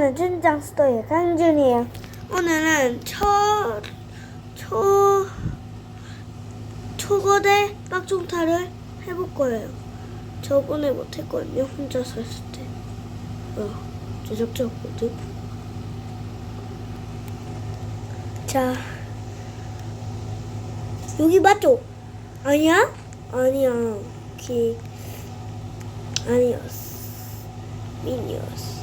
나는 젠장 스토리 강준이에요. 오늘은 초, 초, 초거대 빡종타를 해볼 거예요. 저번에 못했거든요. 혼자서 했을 때. 어, 제작자 없거든. 자, 여기 맞죠? 아니야? 아니야. 기, 아니었어. 미니었어.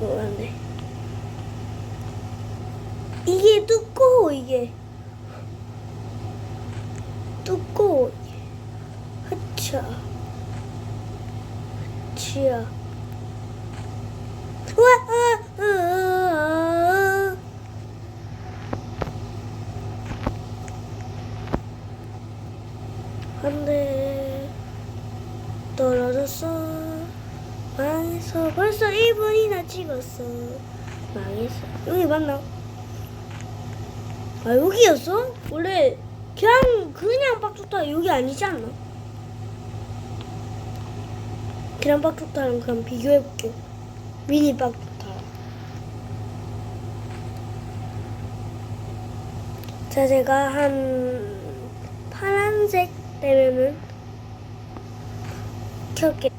뭐란데? 이게 두꺼워 이게. 두꺼워. 하차. 하차. 우와, 아, 아, 아, 아. 안돼 떨어졌어 망했어 벌써 1분이나 찍었어 망했어 여기 맞나? 아 여기였어? 원래 그냥 그냥 빡죽타 여기 아니지 않나? 그냥 빡죽타랑 그럼 비교해볼게 미니 빡죽타 자 제가 한 파란색 되면은 켤게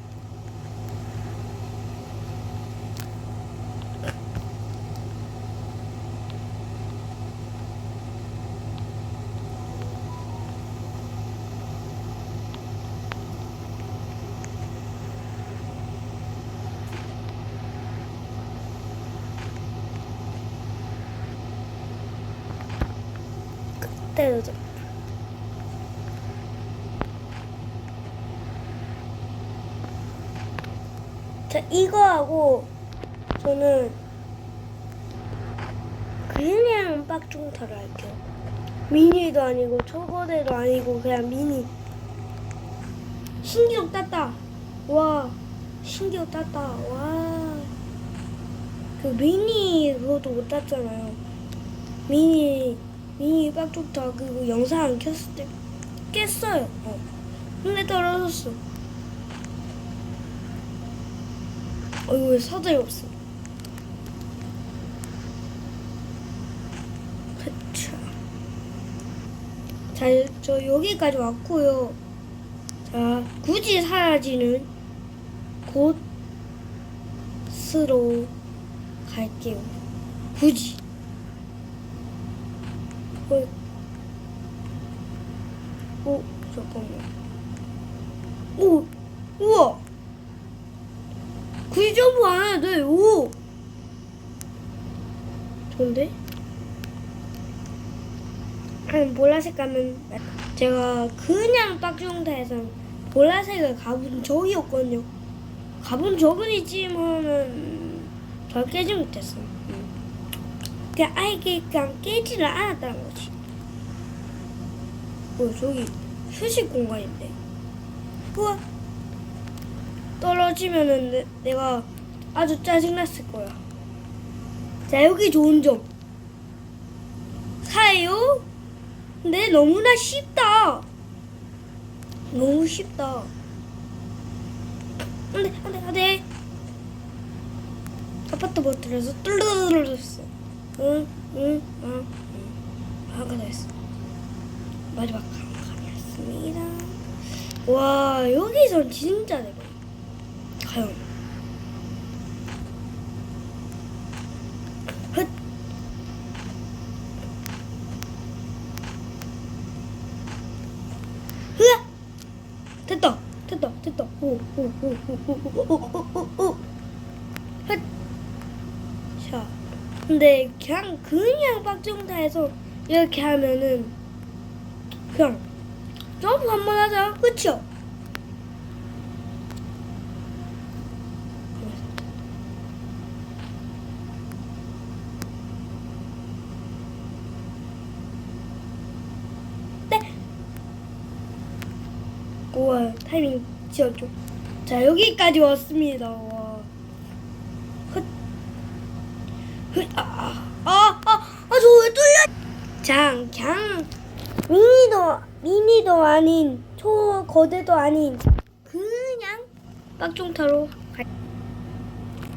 그때도 자, 이거하고 저는 그냥 빡종타를 할게요. 미니도 아니고 초거대도 아니고 그냥 미니. 신기록 땄다. 와, 신기록 땄다. 와. 그 미니 그것도 못 땄잖아요. 미니 미니 빡종타 그리고 영상 안 켰을 때 깼어요. 어. 근데 떨어졌어. 어이구 왜 사다리 없어? 그쵸. 자, 저 여기까지 왔고요. 자, 굳이 사라지는 곳으로 갈게요. 굳이. 어, 오, 잠깐만. 오, 우와! 굳이 점프 안 해도 돼. 오! 좋은데? 아니, 보라색 가면 제가 그냥 빡중타에서 보라색을 가본 적이 없거든요. 가본 적은 있지만은 잘 깨지 못했어. 응. 그냥 아예 그냥 깨지를 않았다는 거지. 어, 저기 휴식 공간인데. 우와! 떨어지면은 내, 내가 아주 짜증났을 거야. 자, 여기 좋은 점. 사요? 근데 너무나 쉽다. 너무 쉽다. 안 돼, 안 돼, 안 돼. 아파트 버튼에서 뚫르르르르었어. 응, 응, 응, 응. 한칸 더 했어. 마지막 한 칸이었습니다. 와, 여기선 진짜 대박. 과연 됐다 됐다 됐다 오 오 오 오 오 오 오 오 오 자 근데 그냥 그냥 빡정다해서 이렇게 하면은 그냥 점프 한 번 하자 그쵸? 네. 우와 타이밍 지었죠. 자 여기까지 왔습니다. 와. 헛. 헛. 아. 아. 아. 아. 저왜 뚫려? 자, 그냥 미니도 미니도 아닌 초 거대도 아닌 그냥 빡종 타러 갈.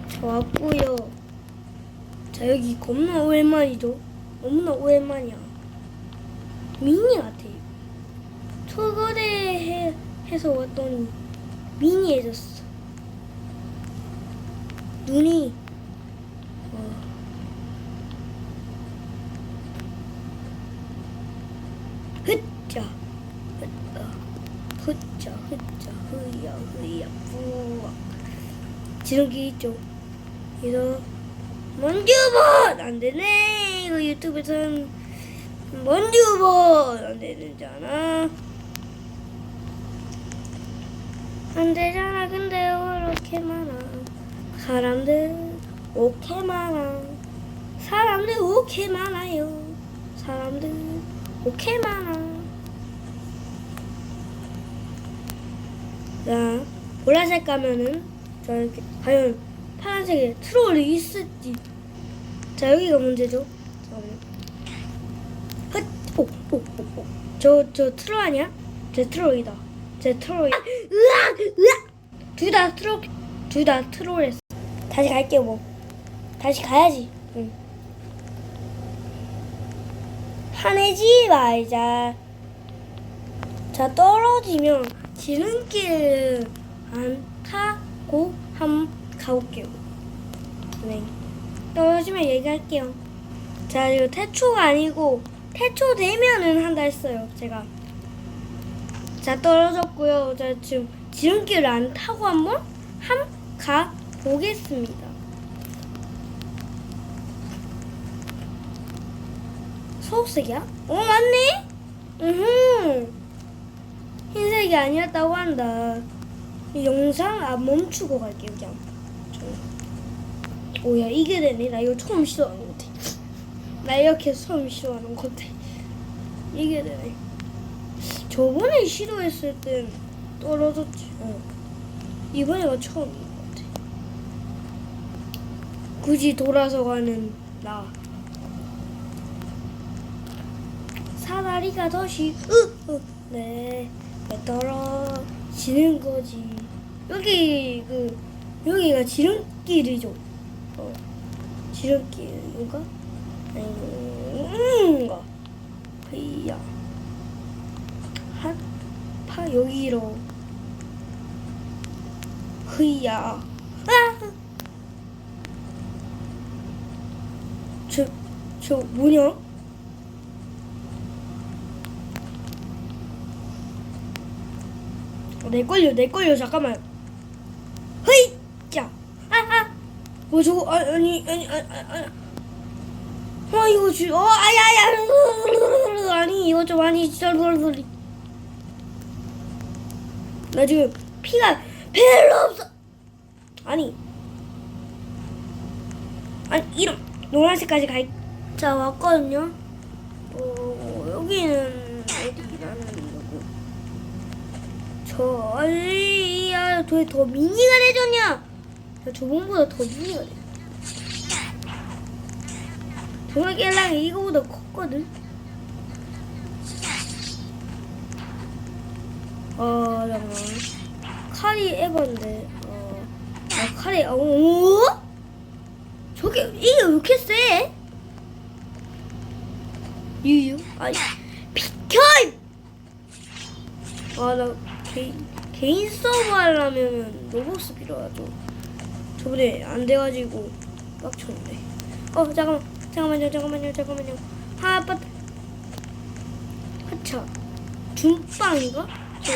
저 왔고요. 자 여기 겁나 오랜만이죠. 너무나 오랜만이야. 미니 같아요. 초거대 해, 해서 왔더니 미니해졌어. 눈이 어. 흩자 흩자 흩자 흩자 흐야 흐야 뿌악 지름길 있죠. 그래서 먼지우번 안 되네. 이거 유튜브에서는 먼지우번 안 되잖아. 안 되잖아. 근데 왜 이렇게 많아? 사람들 오케 많아. 사람들 오케 많아요. 사람들 오케 많아. 자, 보라색 가면은 자 이렇게 과연 파란색에 트롤이 있을지. 자 여기가 문제죠. 자, 헛, 오, 오, 오, 오. 저, 저 트롤 아니야? 제 트롤이다. 제 트롤이. 으악, 으악. 둘다 트롤, 둘 다 트롤했어. 다시 갈게요 뭐. 다시 가야지. 화내지 말자. 자 떨어지면 지름길 안 타고 한번 가볼게요. 네. 떨어지면 얘기할게요. 자 이거 태초가 아니고 태초 되면은 한다 했어요 제가. 자 떨어졌고요. 자 지금 지름길을 안 타고 한번 한가 보겠습니다. 초록색이야? 어 맞네. 음. 흰색이 아니었다고 한다. 이 영상 안 멈추고 갈게요 그냥. 저. 오야 이게 되네. 나 이거 처음 시도하는 것 같아. 나 이렇게 처음 시도하는 것 같아. 이게 되네. 저번에 시도했을 땐 떨어졌지. 어. 이번에가 처음인 것 같아. 굳이 돌아서 가는 나. 사 다리가 더 쉬, 으, 으, 네, 왜 떨어지는 거지. 여기, 그, 여기가 지름길이죠. 어, 지름길인가? 아닌가? 헤이야. 한, 파, 여기로. 흐이야. 아! 저, 저, 뭐냐? 내 걸려 내 걸려 잠깐만. 헤이! 자 아아. 어 저거 아, 아니 아니 아니 아니 아 이거 주 어 아야야. 아니 이거 좀 아니 소리 나 지금 피가 별로 없어. 아니. 아니 이런 노란색까지 갈 자 왔거든요. 어 여기는 거고 저, 아이, 야, 더, 더 미니가 되졌냐? 야, 저번보다 더 미니가 돼. 정말 깰랑이 이거보다 컸거든? 어, 잠깐만. 칼이 에반데, 어, 아, 칼이, 어, 어? 저게, 이게 왜 이렇게 세? 유유? 아니, 비켜! 아, 나 개인, 서브 하려면 로봇스 필요하죠. 저번에 안 돼가지고 빡쳤는데. 어, 잠깐만, 잠깐만요, 잠깐만요, 잠깐만요. 하, 빠, 하차. 준빵인가? 저.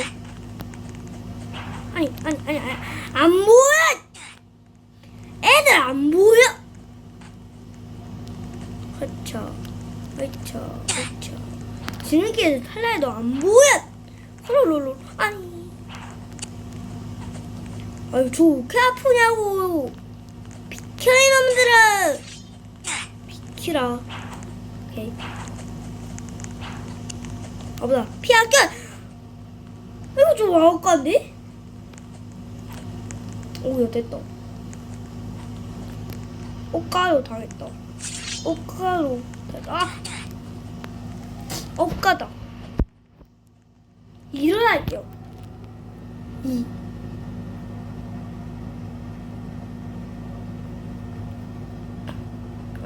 아니, 아니, 아니, 아니, 안 보여! 애들 안 보여! 하차, 하차, 하차. 지름길 탈라해도 안 보여! 홀로로로 아니 아유 저왜 이렇게 아프냐고. 비켜 이놈들아 비키라. 오케이. 아보다 피 아껴. 이거 좀 아까운데? 오야 됐다. 옷가루 당했다. 옷가루 됐다. 아! 옷가다. 일어날게요. 이.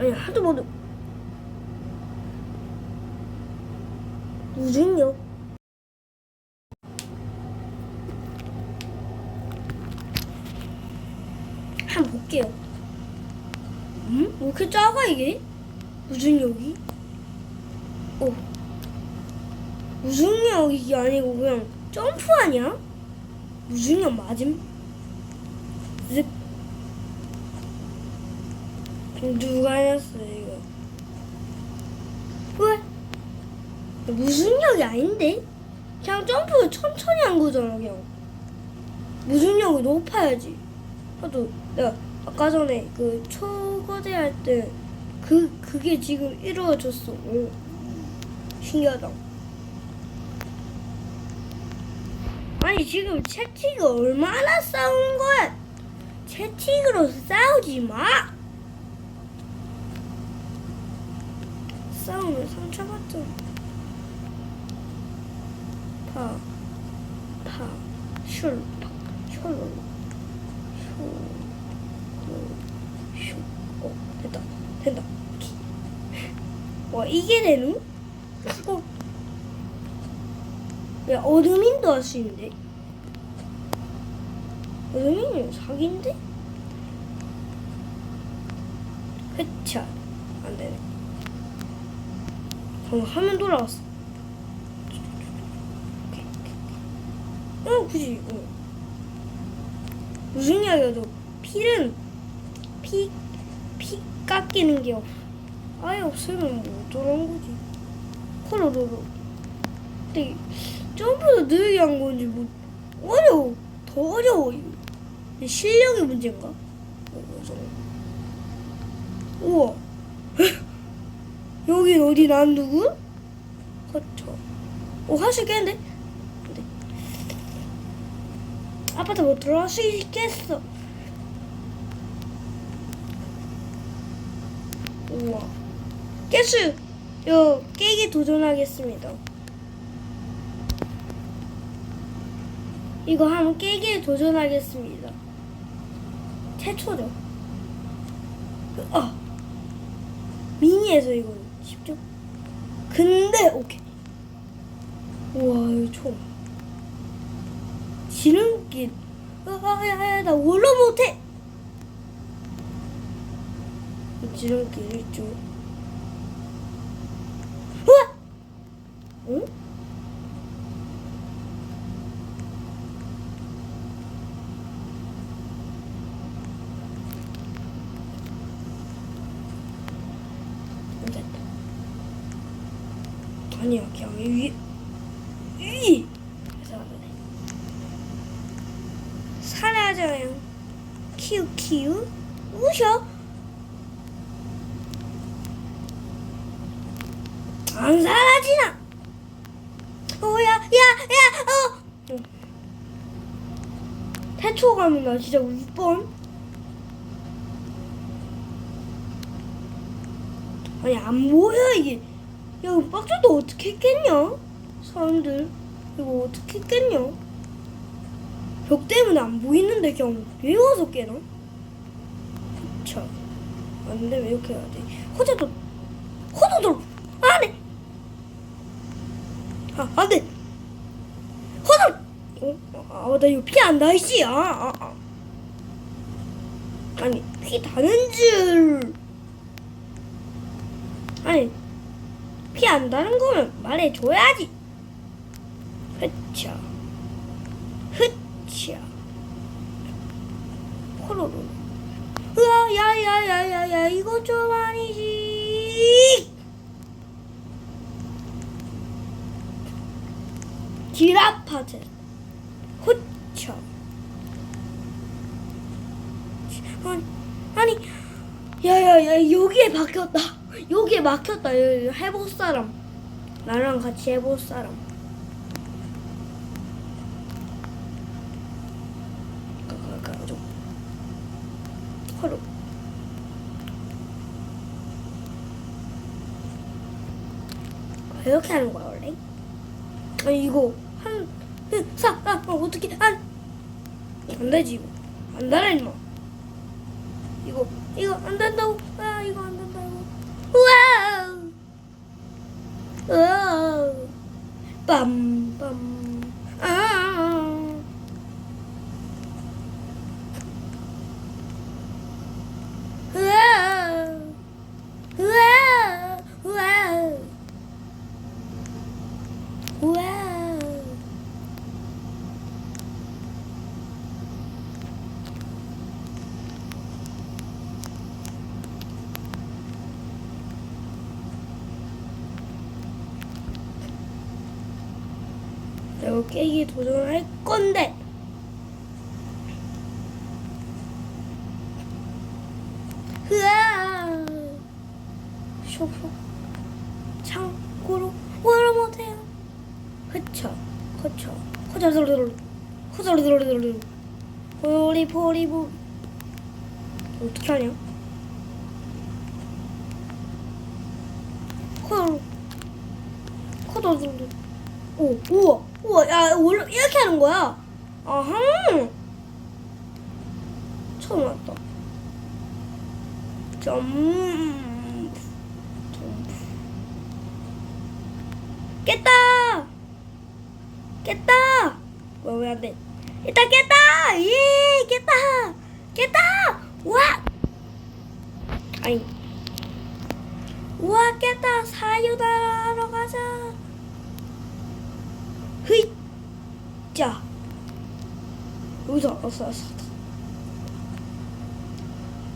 아니 하도 모두 무슨요? 한 번 볼게요. 음? 왜 이렇게 작아 이게? 무슨 여기? 오. 무슨 역이 아니고 그냥 점프 아니야? 무슨 역 맞음? 누가 했어 이거? 왜? 무슨 역이 아닌데? 그냥 점프 천천히 한 거잖아 그냥. 무슨 역이 높아야지. 하도 내가 아까 전에 그 초거대 할 때 그 그게 지금 이루어졌어. 오. 신기하다. 아니 지금 채팅이 얼마나 싸운 거야? 채팅으로 싸우지 마. 싸우면 상처받잖아. 파, 파, 슐, 파, 슐, 슈, 슈. 어, 됐다. 된다. 와, 이게 되는? 어. 야, 어드민도 할 수 있는데? 어드민이 사기인데? 회차. 안 되네. 방금 화면 돌아왔어. 어, 굳이, 어. 무슨 이야기여도 필은 피, 피 깎이는 게 없, 아예 없으면 뭐 어쩌란 거지. 코로로로. 근데 점프도 느리게 한 건지 뭐 어려워. 더 어려워. 실력의 문제인가? 어, 그래서. 우와. 여긴 어디 난 누구? 그렇죠. 오, 할수 있겠는데? 근데 아파트 못 들어갈 수 있겠어. 우와. 깨수, 요 깨기 도전하겠습니다. 이거 한번 깨기에 도전하겠습니다. 최초죠. 아, 미니에서 이거 쉽죠? 근데 오케이. 우와 이거 총. 지름길. 아야야 나 올라 못해. 이 지름길 있죠. 우와. 응? 됐다. 아니야 그냥 위 위. 그래서. 사라져요. 키우 키우 우셔. 안 사라지나? 어야 야야 어. 어. 태초 가면 나 진짜 울 뻔. 아니 안 보여 이게. 야 이거 박스도 어떻게 했겠냐? 사람들 이거 어떻게 했겠냐? 벽 때문에 안 보이는데 그냥 외워서 깨나? 자, 안돼 왜 이렇게 해야 돼? 호자도 호도도 안돼. 아 안 돼. 호도. 어? 아 나 이거 피안 나이지? 아, 아, 아. 아니 피 다는 줄. 아니 피안 다는 거면 말해줘야지. 흐차. 흐차. 호로로. 으아, 야, 야, 야, 야, 야, 이거 좀 아니지. 지라파제. 흐차. 아니, 아니, 야, 야, 야, 여기에 막혔다. 여기에 막혔다. 여기 해볼 사람. 나랑 같이 해볼 사람. 허로. 이렇게 하는 거야 원래? 아니 이거 한, 그, 사, 아, 어, 어떻게 안? 안 되지 이거. 안 되라 임마. 이거 이거 안 된다고. 아 이거 안 된다고. 와우 와우 빰빰 아 와우 와우 와우 와우 내가 깨기 도전할 건데. 으아! 쇼쇼 참고로 뭘 못해요. 그쵸 그쵸. 호자르르르 호자르르르르 호리포리보 어떻게 하냐? 호 호자르르르 오, 우와, 우와, 야, 원래 이렇게 하는 거야. 아하. 처음 왔다. 점. 깼다. 깼다. 왜, 왜 안 돼? 일단 깼다. 예, 깼다. 깼다. 와. 아니. 와, 깼다. 사유다하러 가자. 흐이 자. 여기서 왔어 왔어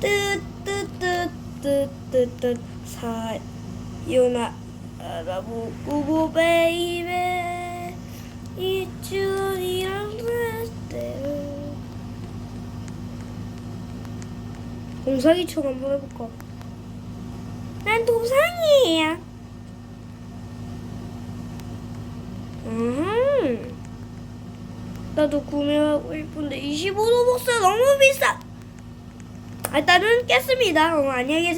뜨뜨뜨뜨뜨뜨 사요나 라부 우보 베이베. 이준이랑 때 동상이처럼 한번 해볼까? 난 동상이에요. 음. 나도 구매하고 싶은데 25도 복스 너무 비싸. 아, 일단은 깼습니다. 어, 안녕히 계세요.